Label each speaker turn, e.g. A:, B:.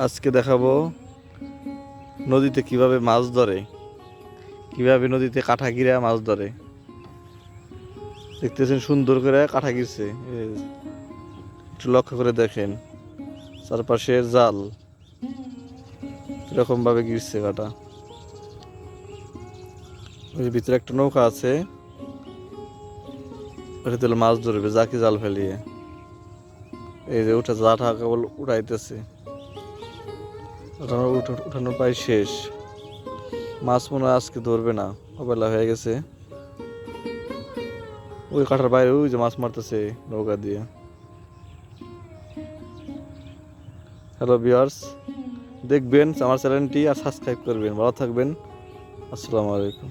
A: আজকে দেখাবো নদীতে কীভাবে মাছ ধরে, কীভাবে নদীতে কাঠা গিরা মাছ ধরে। দেখতেছেন সুন্দর করে কাঠা গিরছে। একটু লক্ষ্য করে দেখেন, চারপাশে জাল। এরকম ভাবে গিরছে কাটা। ওই ভিতরে একটা নৌকা আছে ওটাতে হলো মাছ ধরবে, জাকি জাল ফেলিয়ে। এই যে উঠে জাঠা কেবল উঠাইতেছে উঠানো উঠা- উঠানো প্রায় শেষ। মাছ মনে হয় আজকে ধরবে না অবেলা হয়ে গেছে। ওই কাঠার বাইরে, ওই যে মাছ মারতেছে নৌকা দিয়ে। হ্যালো বিয়ার্স দেখবেন আমার চ্যানেলটি আর সাবস্ক্রাইব করবেন। ভালো থাকবেন। আসসালামু আলাইকুম।